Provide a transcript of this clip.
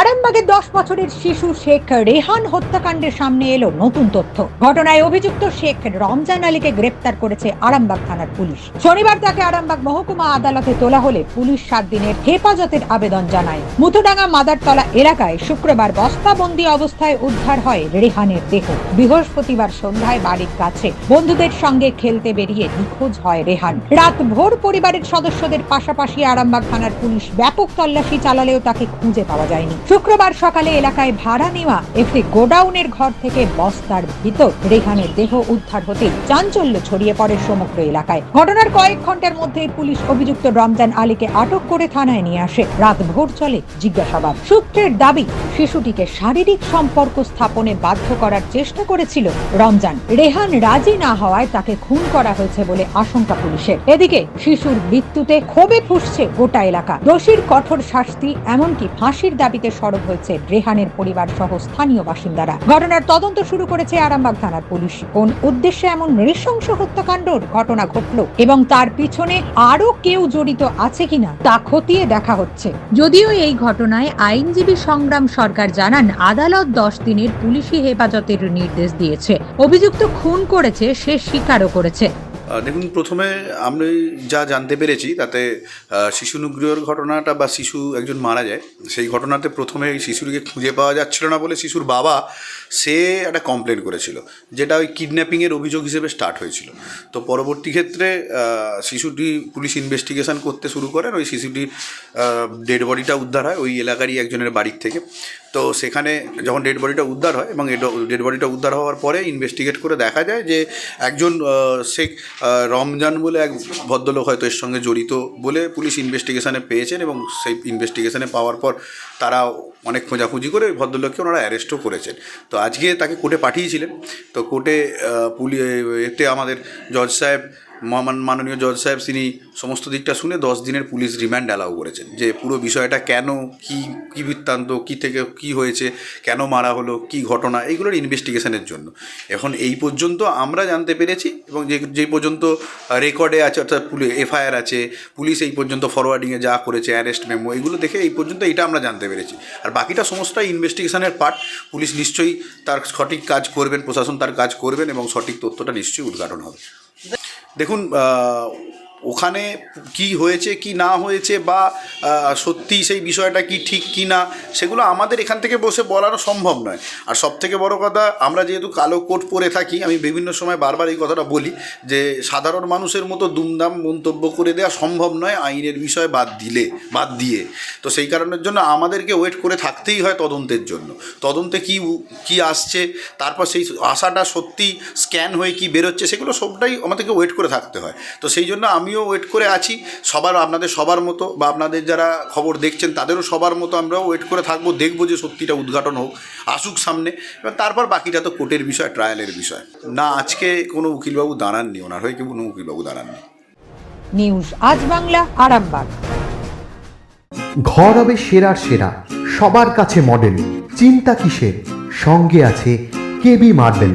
আরামবাগের দশ বছরের শিশু শেখ রেহান হত্যাকাণ্ডের সামনে এলো নতুন তথ্য। ঘটনায় অভিযুক্ত শেখ রমজান আলীকে গ্রেপ্তার করেছে আরামবাগ থানার পুলিশ। শনিবার তাকে আরামবাগ মহকুমা আদালতে তোলা হলে পুলিশ সাত দিনের হেফাজতের আবেদন জানায়। মুথুডাঙ্গা মাদারতলা এলাকায় শুক্রবার বস্তাবন্দি অবস্থায় উদ্ধার হয় রেহানের দেহ। বৃহস্পতিবার সন্ধ্যায় বাড়ির কাছে বন্ধুদের সঙ্গে খেলতে বেরিয়ে নিখোঁজ হয় রেহান। রাত ভোর পরিবারের সদস্যদের পাশাপাশি আরামবাগ থানার পুলিশ ব্যাপক তল্লাশি চালালেও তাকে খুঁজে পাওয়া যায়নি। শুক্রবার সকালে এলাকায় ভাড়া নেওয়া একটি গোডাউনের ঘর থেকে বস্তার ভিতর রেহানের দেহ উদ্ধার হতে চাঞ্চল্য ছড়িয়ে পড়ে সমগ্র এলাকায়। ঘটনার কয়েক ঘণ্টার মধ্যে পুলিশ অভিযুক্ত রমজান আলীকে আটক করে থানায় নিয়ে আসে। রাত ভোর চলে জিজ্ঞাসাবাদ। সূত্রের দাবি, শিশুটিকে শারীরিক সম্পর্ক স্থাপনে বাধ্য করার চেষ্টা করেছিল রমজান। রেহান রাজি না হওয়ায় তাকে খুন করা হয়েছে বলে আশঙ্কা পুলিশের। এদিকে শিশুর মৃত্যুতে ক্ষোভে ফুসছে গোটা এলাকা। দোষীর কঠোর শাস্তি, এমনকি ফাঁসির দাবিতে সরব হয়েছে রেহানের পরিবার সহ স্থানীয় বাসিন্দারা। ঘটনার তদন্ত শুরু করেছে আরামবাগ থানার পুলিশ। কোন উদ্দেশ্যে এমন নৃশংস হত্যাকাণ্ডর ঘটনা ঘটল এবং তার পিছনে আরও কেউ জড়িত আছে কিনা তা খতিয়ে দেখা হচ্ছে। যদিও এই ঘটনায় আইনজীবী সংগ্রাম সরকার জানান, আদালত দশ দিনের পুলিশি হেফাজতের নির্দেশ দিয়েছে। অভিযুক্ত খুন করেছে, সে স্বীকারও করেছে। দেখুন প্রথমে আমি যা জানতে পেরেছি তাতে শিশু নিগ্রহের ঘটনাটা বা শিশু একজন মারা যায় সেই ঘটনাতে প্রথমে শিশুটিকে খুঁজে পাওয়া যাচ্ছিল না বলে শিশুর বাবা সে একটা কমপ্লেন করেছিল যেটা ওই কিডন্যাপিংয়ের অভিযোগ হিসেবে স্টার্ট হয়েছিল। তো পরবর্তী ক্ষেত্রে শিশুটি পুলিশ ইনভেস্টিগেশন করতে শুরু করেন ওই শিশুটির ডেড বডিটা উদ্ধার হয় ওই এলাকারই একজনের বাড়ির থেকে। তো সেখানে যখন ডেড বডিটা উদ্ধার হয় এবং ডেড বডিটা উদ্ধার হওয়ার পরে ইনভেস্টিগেট করে দেখা যায় যে একজন আহ, রমজান বলে এক ভদ্রলোক হয়তো এর সঙ্গে জড়িত বলে পুলিশ ইনভেস্টিগেশনে পেয়েছেন এবং সেই ইনভেস্টিগেশনে পাওয়ার পর তারা অনেক খোঁজাখুঁজি করে ভদ্রলোককে ওনারা অ্যারেস্টও করেছেন। তো আজকে তাকে কোর্টে পাঠিয়েছিলেন। তো কোর্টে পুলি এতে আমাদের জজ সাহেব মাননীয় জজ সাহেব, তিনি সমস্ত দিকটা শুনে দশ দিনের পুলিশ রিমান্ড অ্যালাউ করেছেন। যে পুরো বিষয়টা কেন, কি কি বৃত্তান্ত, কী থেকে, কি হয়েছে, কেন মারা হলো, কি ঘটনা, এইগুলোর ইনভেস্টিগেশনের জন্য। এখন এই পর্যন্ত আমরা জানতে পেরেছি এবং যে যে পর্যন্ত রেকর্ডে আছে, অর্থাৎ পুলিশ এফআইআর আছে, পুলিশ এই পর্যন্ত ফরওয়ার্ডিংয়ে যা করেছে অ্যারেস্ট মেমো এগুলো দেখে এই পর্যন্ত এটা আমরা জানতে পেরেছি। আর বাকিটা সমস্তটাই ইনভেস্টিগেশনের পার্ট পুলিশ নিশ্চয়ই তার সঠিক কাজ করবেন, প্রশাসন তার কাজ করবেন এবং সঠিক তথ্যটা নিশ্চয়ই উদ্ঘাটন হবে। দেখুন ওখানে কি হয়েছে, কি না হয়েছে বা সত্যি সেই বিষয়টা কি ঠিক কি না, সেগুলো আমাদের এখান থেকে বসে বলারও সম্ভব নয়। আর সব থেকে বড় কথা, আমরা যেহেতু কালো কোট পরে থাকি, আমি বিভিন্ন সময় বারবার এই কথাটা বলি যে, সাধারণ মানুষের মতো দুমদাম মন্তব্য করে দেওয়া সম্ভব নয়, আইনের বিষয় বাদ দিলে, বাদ দিয়ে। তো সেই কারণের জন্য আমাদেরকে ওয়েট করে থাকতেই হয় তদন্তের জন্য। তদন্তে কি কি আসছে, তারপর সেই আশাটা সত্যি স্ক্যান হয়ে কি বেরোচ্ছে, সেগুলো সবটাই আমাদেরকে ওয়েট করে থাকতে হয়। তো সেই জন্য আমিও ওয়েট করে আছি। সবার আপনাদের সবার মতো বা আপনাদের যারা খবর দেখছেন তাদেরও সবার মতো আমরাও ওয়েট করে থাকব দেখব যে সত্যিটা উদ্ঘাটন হোক আসুক সামনে। এবার তারপর বাকিটা তো কোর্টের বিষয় ট্রায়ালের বিষয়। না আজকে কোনো উকিলবাবু দাঁড়াননি ওনার হয়ে কেউ কোনো উকিলবাবু দাঁড়াননি। নিউজ আজ বাংলা আরামবাগ। ঘর হবে সেরার সেরা সবার কাছে মডেল চিন্তা কিসের? সঙ্গে আছে KB marble